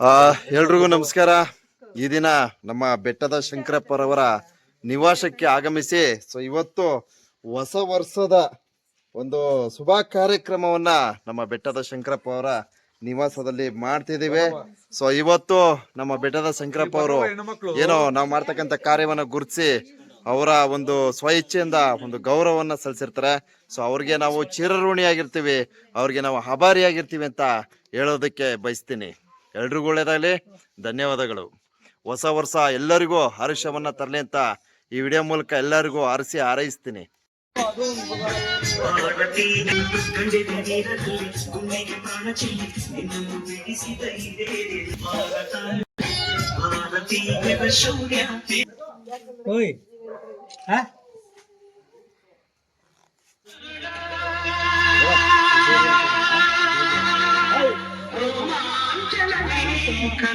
ಆ, ಎಲ್ರಿಗೂ ನಮಸ್ಕಾರ. ಈ ದಿನ ನಮ್ಮ ಬೆಟ್ಟದ ಶಂಕರಪ್ಪರವರ ನಿವಾಸಕ್ಕೆ ಆಗಮಿಸಿ ಸೊ ಇವತ್ತು ಹೊಸ ವರ್ಷದ ಒಂದು ಶುಭ ಕಾರ್ಯಕ್ರಮವನ್ನ ನಮ್ಮ ಬೆಟ್ಟದ ಶಂಕರಪ್ಪ ಅವರ ನಿವಾಸದಲ್ಲಿ ಮಾಡ್ತಿದ್ದೀವಿ. ಸೊ ಇವತ್ತು ನಮ್ಮ ಬೆಟ್ಟದ ಶಂಕರಪ್ಪ ಅವರು ಏನೋ ನಾವು ಮಾಡ್ತಕ್ಕಂಥ ಕಾರ್ಯವನ್ನ ಗುರುತಿಸಿ ಅವರ ಒಂದು ಸ್ವ ಇಚ್ಛೆಯಿಂದ ಒಂದು ಗೌರವವನ್ನ ಸಲ್ಲಿಸಿರ್ತಾರೆ. ಸೊ ಅವ್ರಿಗೆ ನಾವು ಚಿರಋಣಿಯಾಗಿರ್ತೀವಿ, ಅವ್ರಿಗೆ ನಾವು ಆಭಾರಿಯಾಗಿರ್ತೀವಿ ಅಂತ ಹೇಳೋದಕ್ಕೆ ಬಯಸ್ತೀನಿ. ಎಲ್ರಿಗೂ ಒಳ್ಳೇದಾಗಲಿ. ಧನ್ಯವಾದಗಳು. ಹೊಸ ವರ್ಷ ಎಲ್ಲರಿಗೂ ಹರ್ಷವನ್ನ ತರಲಿ ಅಂತ ಈ ವಿಡಿಯೋ ಮೂಲಕ ಎಲ್ಲರಿಗೂ ಹರಿಸಿ ಹಾರೈಸ್ತೀನಿ. ಓಯ್ ಹಾ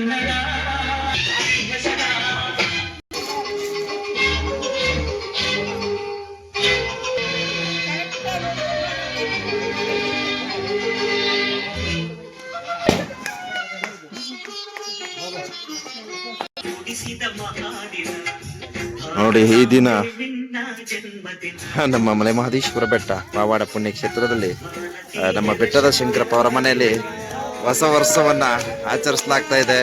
ನೋಡಿ, ಈ ದಿನ ನಮ್ಮ ಮಲೆ ಮಹದೇಶ್ವರ ಬೆಟ್ಟ, ಪಾವಾಡ ಪುಣ್ಯಕ್ಷೇತ್ರದಲ್ಲಿ ನಮ್ಮ ಬೆಟ್ಟದ ಶಂಕರಪ್ಪ ಅವರ ಮನೆಯಲ್ಲಿ ಹೊಸ ವರ್ಷವನ್ನ ಆಚರಿಸಲಾಗ್ತಾ ಇದೆ.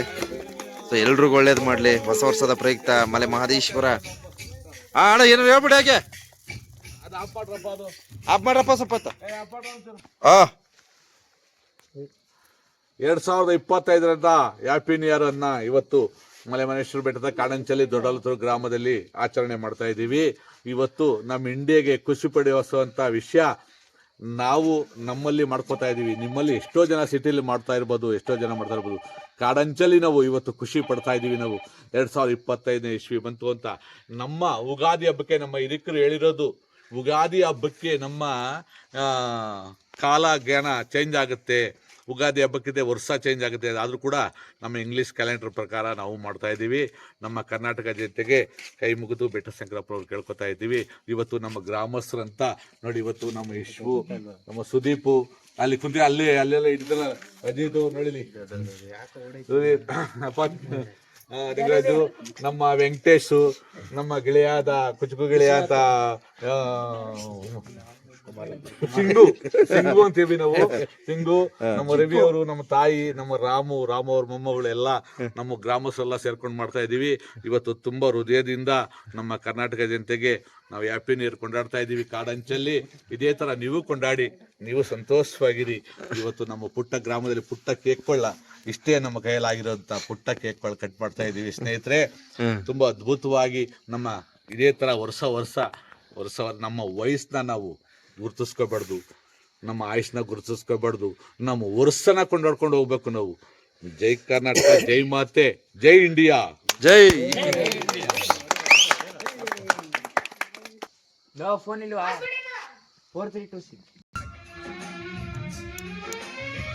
ಸೊ ಎಲ್ರಿಗೂ ಒಳ್ಳೇದು ಮಾಡ್ಲಿ. ಹೊಸ ವರ್ಷದ ಪ್ರಯುಕ್ತ ಮಲೆ ಮಹದೇಶ್ವರ. ಆ ಅಣ್ಣ ಏನಾರು ಹೇಳ್ಬಿಡಿ ಹಾಗೆ? ಆಪ್ ಮಾಡ್ರಪ್ಪ ಸ್ವಲ್ಪ. ಆ. ಎರಡ್ ಸಾವಿರದ ಇಪ್ಪತ್ತೈದರಿಂದ ಹ್ಯಾಪಿ ನ್ಯೂ ಇಯರ್ ಅನ್ನ ಇವತ್ತು ಮಲೆ ಮಲೆಮನೇಶ್ವರ ಬೆಟ್ಟದ ಕಾಡಂಚಲಿ ದೊಡ್ಡಲತೂರು ಗ್ರಾಮದಲ್ಲಿ ಆಚರಣೆ ಮಾಡ್ತಾ ಇದ್ದೀವಿ. ಇವತ್ತು ನಮ್ಮ ಇಂಡಿಯಾಗೆ ಖುಷಿ ಪಡೆಯುವಂತ ವಿಷಯ ನಾವು ನಮ್ಮಲ್ಲಿ ಮಾಡ್ಕೋತಾ ಇದ್ದೀವಿ. ನಿಮ್ಮಲ್ಲಿ ಎಷ್ಟೋ ಜನ ಸಿಟಿಲಿ ಮಾಡ್ತಾ ಇರ್ಬೋದು, ಎಷ್ಟೋ ಜನ ಮಾಡ್ತಾ ಇರ್ಬೋದು. ಕಾಡಂಚಲ್ಲಿ ನಾವು ಇವತ್ತು ಖುಷಿ ಪಡ್ತಾ ಇದ್ದೀವಿ ನಾವು. ಎರಡು ಸಾವಿರದ ಇಪ್ಪತ್ತೈದನೇ ಇಸ್ವಿ ಬಂತು ಅಂತ. ನಮ್ಮ ಉಗಾದಿ ಹಬ್ಬಕ್ಕೆ ನಮ್ಮ ಹಿರಿಕರು ಹೇಳಿರೋದು, ಉಗಾದಿ ಹಬ್ಬಕ್ಕೆ ನಮ್ಮ ಕಾಲ ಜ್ಞಾನ ಚೇಂಜ್ ಆಗುತ್ತೆ. ಉಗಾದಿ ಹಬ್ಬಕ್ಕಿದೆ ವರ್ಷ ಚೇಂಜ್ ಆಗುತ್ತೆ. ಆದರೂ ಕೂಡ ನಮ್ಮ ಇಂಗ್ಲೀಷ್ ಕ್ಯಾಲೆಂಡರ್ ಪ್ರಕಾರ ನಾವು ಮಾಡ್ತಾ ಇದ್ದೀವಿ. ನಮ್ಮ ಕರ್ನಾಟಕ ಜನತೆಗೆ ಕೈ ಮುಗಿದು ಬೆಟ್ಟ ಶಂಕರಪ್ಪ ಅವ್ರು ಕೇಳ್ಕೊತಾ ಇದ್ದೀವಿ. ಇವತ್ತು ನಮ್ಮ ಗ್ರಾಮಸ್ಥರಂತ, ನೋಡಿ ಇವತ್ತು ನಮ್ಮ ಯಶ್ವು ನಮ್ಮ ಸುದೀಪು, ಅಲ್ಲಿ ಕುಂತಿ ಅಲ್ಲಿ, ಅಲ್ಲೆಲ್ಲ ಹಿಡಿದಲ್ಲ ಅಜಿತ್ ನೋಡಿಲಿ. ನಮ್ಮ ವೆಂಕಟೇಶು, ನಮ್ಮ ಗೆಳೆಯಾದ, ಕುಚುಕು ಗೆಳೆಯಾದ ಸಿಂಗು ಸಿಂಗು ಅಂತೀವಿ ನಾವು. ಸಿಂಗು ನಮ್ಮ ರವಿ ಅವರು ನಮ್ಮ ತಾಯಿ ನಮ್ಮ ರಾಮು ರಾಮ ಅವ್ರ ಮೊಮ್ಮಗಳು ಎಲ್ಲ ನಮ್ಮ ಗ್ರಾಮಸ್ಥರೆಲ್ಲ ಸೇರ್ಕೊಂಡು ಮಾಡ್ತಾ ಇದೀವಿ ಇವತ್ತು ತುಂಬಾ ಹೃದಯದಿಂದ ನಮ್ಮ ಕರ್ನಾಟಕ ಜನತೆಗೆ ನಾವು ಹ್ಯಾಪಿ ನೀರ್ ಕೊಂಡಾಡ್ತಾ ಇದೀವಿ ಕಾಡಂಚಲ್ಲಿ ಇದೇ ತರ ನೀವು ಕೊಂಡಾಡಿ ನೀವು ಸಂತೋಷವಾಗಿರಿ. ಇವತ್ತು ನಮ್ಮ ಪುಟ್ಟ ಗ್ರಾಮದಲ್ಲಿ ಪುಟ್ಟ ಕೇಕ್ ಕೊಳ್ಳ ಇಷ್ಟೇ ನಮ್ಮ ಕೈಯಲ್ಲಾಗಿರೋಂಥ ಪುಟ್ಟ ಕೇಕ್ ಕೇಕ್ಗಳು ಕಟ್ ಮಾಡ್ತಾ ಇದೀವಿ ಸ್ನೇಹಿತರೆ ತುಂಬಾ ಅದ್ಭುತವಾಗಿ ನಮ್ಮ ಇದೇ ತರ ವರ್ಷ ವರ್ಷ ವರ್ಷ ನಮ್ಮ ವಯಸ್ಸನ್ನ ನಾವು ಗುರುತಿಸ್ಕೋಬಾರ್ದು. ನಮ್ಮ ಆಯುಷ್ನ ಗುರುತಿಸ್ಕೋಬಾರ್ದು. ನಮ್ಮ ವರ್ಷನ ಕೊಂಡಾಡ್ಕೊಂಡು ಹೋಗ್ಬೇಕು ನಾವು. ಜೈ ಕರ್ನಾಟಕ ಜೈ ಮಾತೆ ಜೈ ಇಂಡಿಯಾ. ಜೈ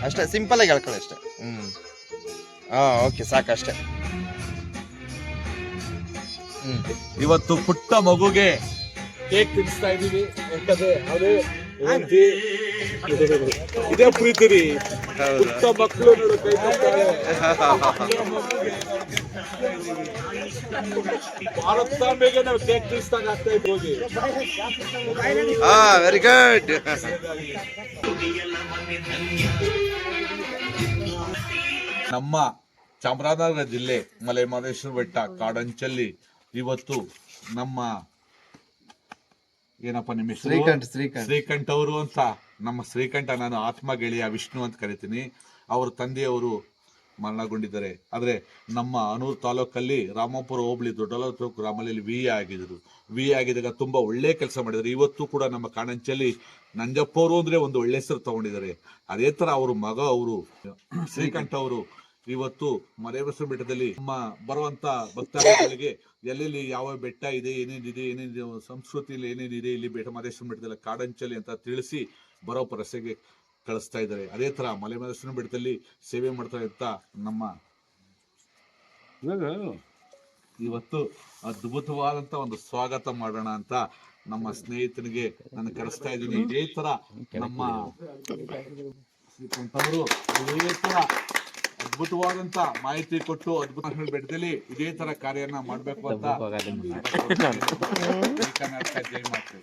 ಅಷ್ಟೇ ಸಿಂಪಲ್ ಆಗಿ ಹೇಳ್ಕೊಳ್ಳಿ ಅಷ್ಟೇ. ಹ್ಮ್. ಹಾ ಓಕೆ ಸಾಕಷ್ಟೇ ಅಷ್ಟೇ. ಇವತ್ತು ಪುಟ್ಟ ಮಗುಗೆ ಕೇಕ್ ತಿನ್ನಿಸ್ತಾ ಇದೀವಿ ಯಾಕಂದ್ರೆ ಅದೇ ಹೆಂಡ್ತಿ, ಇದೇ ಪ್ರೀತಿ ರೀ ಪುಟ್ಟ ಮಕ್ಕಳು ನೋಡು ಕೈ ಕೊಡ್ತಾರೆ. ಭಾರತಾಂಬೆಗೆ ನಾವು ಕೇಕ್ ತಿನ್ನಿಸ್ದಾಗ ಆಗ್ತಾ ಹೋಗಿ. ಹಾ ವೆರಿ ಗುಡ್ ನಮ್ಮ ಚಾಮರಾಜನಗರ ಜಿಲ್ಲೆ ಮಲೆ ಮಹದೇಶ್ವರ ಬೆಟ್ಟ ಕಾಡಂಚಲ್ಲಿ ಇವತ್ತು ನಮ್ಮ ಏನಪ್ಪ ನಿಮ್ಮ ಶ್ರೀಕಂಠ ಶ್ರೀಕಂಠ್. ಶ್ರೀಕಂಠ್ ಅವರು ಅಂತ. ನಮ್ಮ ಶ್ರೀಕಂಠ ನಾನು ಆತ್ಮ ಗೆಳೆಯ ವಿಷ್ಣು ಅಂತ ಕರಿತೀನಿ. ಅವ್ರ ತಂದೆಯವರು ಮರಣಗೊಂಡಿದ್ದಾರೆ. ಆದ್ರೆ ನಮ್ಮ ಅನೂರು ತಾಲೂಕಲ್ಲಿ ರಾಮಪುರ ಹೋಬಳಿ ದೊಡ್ಡಲತೂರು ಗ್ರಾಮದಲ್ಲಿ ವಿ ಎ ಆಗಿದ್ರು ವಿ ಎ ಆಗಿದ್ದಾಗ ತುಂಬಾ ಒಳ್ಳೆ ಕೆಲಸ ಮಾಡಿದ್ದಾರೆ. ಇವತ್ತು ಕೂಡ ನಮ್ಮ ಕಾಣಂಚಲ್ಲಿ ನಂಜಪ್ಪ ಅವರು ಅಂದ್ರೆ ಒಂದು ಒಳ್ಳೆ ಹೆಸರು ತಗೊಂಡಿದ್ದಾರೆ. ಅದೇ ತರ ಅವರು ಮಗ ಅವರು ಶ್ರೀಕಂಠ ಅವರು ಇವತ್ತು ಮರೇಬಸರ ಬೆಟ್ಟದಲ್ಲಿ ನಮ್ಮ ಬರುವಂತ ಭಕ್ತಾದಿಗಳಿಗೆ ಎಲ್ಲೆಲ್ಲಿ ಯಾವ ಬೆಟ್ಟ ಇದೆ ಏನೇನಿದೆ ಏನೇನಿದೆ ಸಂಸ್ಕೃತಿಯಲ್ಲಿ ಏನೇನಿದೆ ಇಲ್ಲಿ ಬೆಟ್ಟ ಮಹದೇಶ್ವರ ಬೆಟ್ಟದಲ್ಲಿ ಕಾಡಂಚಲಿ ಅಂತ ತಿಳಿಸಿ ಬರೋ ಪರಸೆಗೆ ಕಳಿಸ್ತಾ ಇದ್ದಾರೆ. ಅದೇ ತರ ಮಲೆ ಮಹದೇಶ್ವರ ಬೆಟ್ಟದಲ್ಲಿ ಸೇವೆ ಮಾಡ್ತಾ ಇರ್ತಾ ನಮ್ಮ ಇವತ್ತು ಅದ್ಭುತವಾದಂತ ಒಂದು ಸ್ವಾಗತ ಮಾಡೋಣ ಅಂತ ನಮ್ಮ ಸ್ನೇಹಿತನಿಗೆ ನಾನು ಕರೆಸ್ತಾ ಇದ್ದೀನಿ. ಇದೇ ತರ ನಮ್ಮ ಶ್ರೀಕಂಠ ಅವರು ಇದೇ ತರ ಅದ್ಭುತವಾದಂತ ಮಾಹಿತಿ ಕೊಟ್ಟು ಅದ್ಭುತ ಬೆಟ್ಟದಲ್ಲಿ ಇದೇ ತರ ಕಾರ್ಯನ ಮಾಡ್ಬೇಕು ಅಂತ ಕರ್ನಾಟಕ ಜೈ ಮಾತು.